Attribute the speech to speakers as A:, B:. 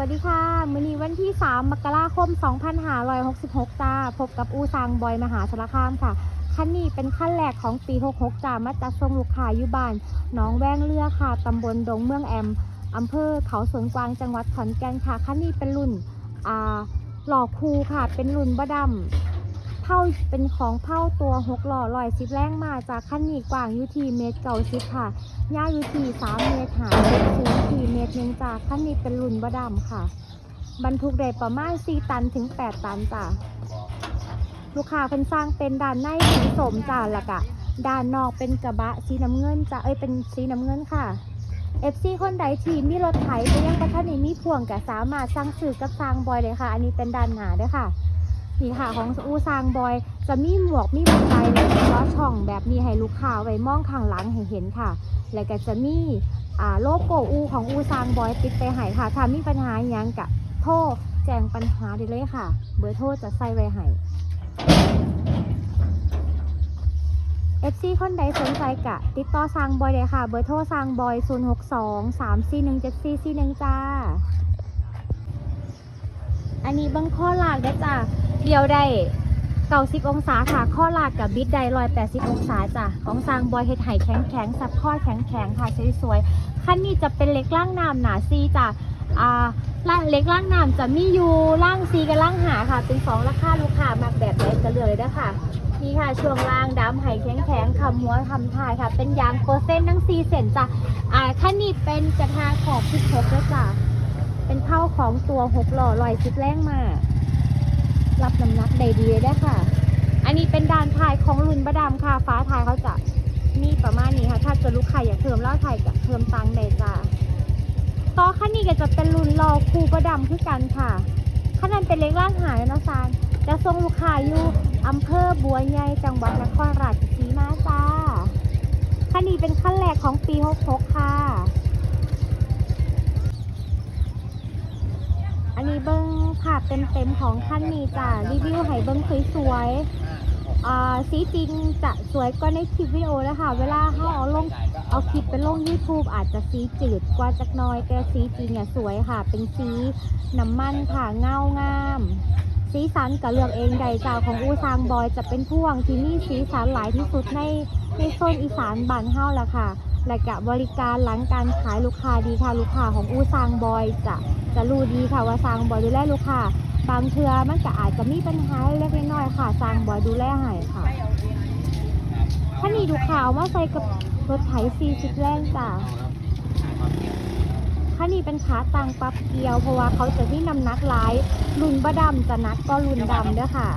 A: วัสดีค่ะ มื้อนี้วันที่ 3 มกราคม 2566 จ้า พบกับอูซางบอยมหาสารคามค่ะ คันนี้เป็นขั้นแรกของปี 66 จ้า มาจัดส่งลูกค้าอยู่บ้านน้องแวงเลือค่ะ ตำบลดงเมืองแอม อำเภอเขาสวนกวางจังหวัดขอนแก่นค่ะ คันนี้เป็นรุ่น อ่า หล่อคูค่ะ เป็นรุ่นบดำ ผาเป็นของเผาตัวหกหล่อลอยสิบแรงมาจากคันนี้กว้างยูทีเมตรเก่าสิบค่ะยาวอยู่ที่สามเมตรหาเมตรสูงที่เมตรหนึ่งจากขั้นนี้เป็นรุ่นบดำค่ะ บรรทุกได้ประมาณ4ตันถึง8ตันจ้ะลูกค้าเพิ่นสร้างเป็นด้านในสีสมจ้ะแล้วก็ด้านนอกเป็นกระบะสีน้ำเงินจ้ะเอ้ยเป็นสีน้ำเงินค่ะ FC คนใดที่มีรถไถแต่ยังประทันนี้มีพ่วงก็สามารถสั่งซื้อกับสร้างบอยเลยค่ะ อันนี้เป็นด้านหนาด้วยค่ะ นี่ค่ะของอูซางบอย จะมีหมวกมีบันไดเลยล้อช่องแบบนี้ให้ลูกค้าไว้มองข้างหลังให้เห็นค่ะ แล้วก็จะมีโลโก้อูของอูซางบอยติดไปให้ค่ะ ถ้ามีปัญหาอหยังกะโทรแจ้งปัญหาได้เลยค่ะ เบอร์โทรจะใส่ไว้ให้ FC คนใดสนใจกะ ติดต่อซางบอยเลยค่ะ เบอร์โทรซางบอย 062 341 7441 จ้า อันนี้บังข้อหลากได้จ้ะ เดียวได้90องศาค่ะ ข้อหลากกับบิดได้180องศาจ้ะของซางบอยเฮ็ดไห่แข็งแข็งๆสับข้อแข็งแข็งค่ะสวยๆคันนี้จะเป็นเล็กล่างน้ำหนาซีจ้ะอ่าเล็กล่างน้ำจะมีอยู่ล่างซีกับล่างหาค่ะ เป็นสองราคาลูกค้ามาแบบไหนจะเลือกเลยเด้ค่ะนี่ค่ะช่วงล่างดำไห่แข็งแข็งๆคำหัวคำท้ายค่ะ เป็นยางโปรเซนทั้งซีเซนจ้ะอ่าคันนี้เป็นกระทะขอบพิชกด้วยจ้ะเป็นเท่าของตัวหกหล่อลอยชิดแรงมา รับน้ำหนักได้ดีเลยได้ค่ะ อันนี้เป็นด้านทายของรุ่นประดามค่ะ ฟ้าทายเขาจะมีประมาณนี้ค่ะ ถ้าเกิดลูกค้าอยากเพิ่มเล่าไทยกับเพิ่มตังค์ได้จ้าต่อขั้นนี้ก็จะเป็นรุ่นรอคูประดามคือกันค่ะขั้นนั้นเป็นเล็กล่างหายนะซานจะส่งลูกค้าอยู่อำเภอบัวใหญ่จังหวัดนครราชสีมาจ้าขั้นนี้เป็นขั้นแรกของปี66ค่ะ อันนี้เบิ้ง ภาพเต็มๆของท่านนี้จ้ะรีวิวให้เบิ้งสวยๆอ่าสีจริงจะสวยกว่าในคลิปวิดีโอนะคะเวลาเขาเอาลงเอาคลิปไปลง YouTube อาจจะสีจืดกว่าจักน้อยแต่สีจริงอะสวยค่ะ เป็นสีน้ำมันค่ะเงางาม สีสันกับเลือกเองใดจ้าของอูซางบอยจะเป็นพ่วงที่มีสีสันหลายที่สุดในในโซนอีสานบ้านเฮาแหละค่ะ และกะบริการหลังการขายลูกค้าดีค่ะ ลูกค้าของอูซางบอยจะจะรู้ดีค่ะว่าซางบอยดูแลลูกค้าบางเทือมันก็อาจจะมีปัญหาเล็กน้อยค่ะซางบอยดูแลให้ค่ะถ้านี่ดูข่าวมาใส่กับรถไถ40แรงจ้ะถ้านี่เป็นขาตังปรับเกลียว เพราะว่าเขาจะที่นำหนักหลายรุ่นบะดำจะนักก็รุ่นดำเด้อค่ะ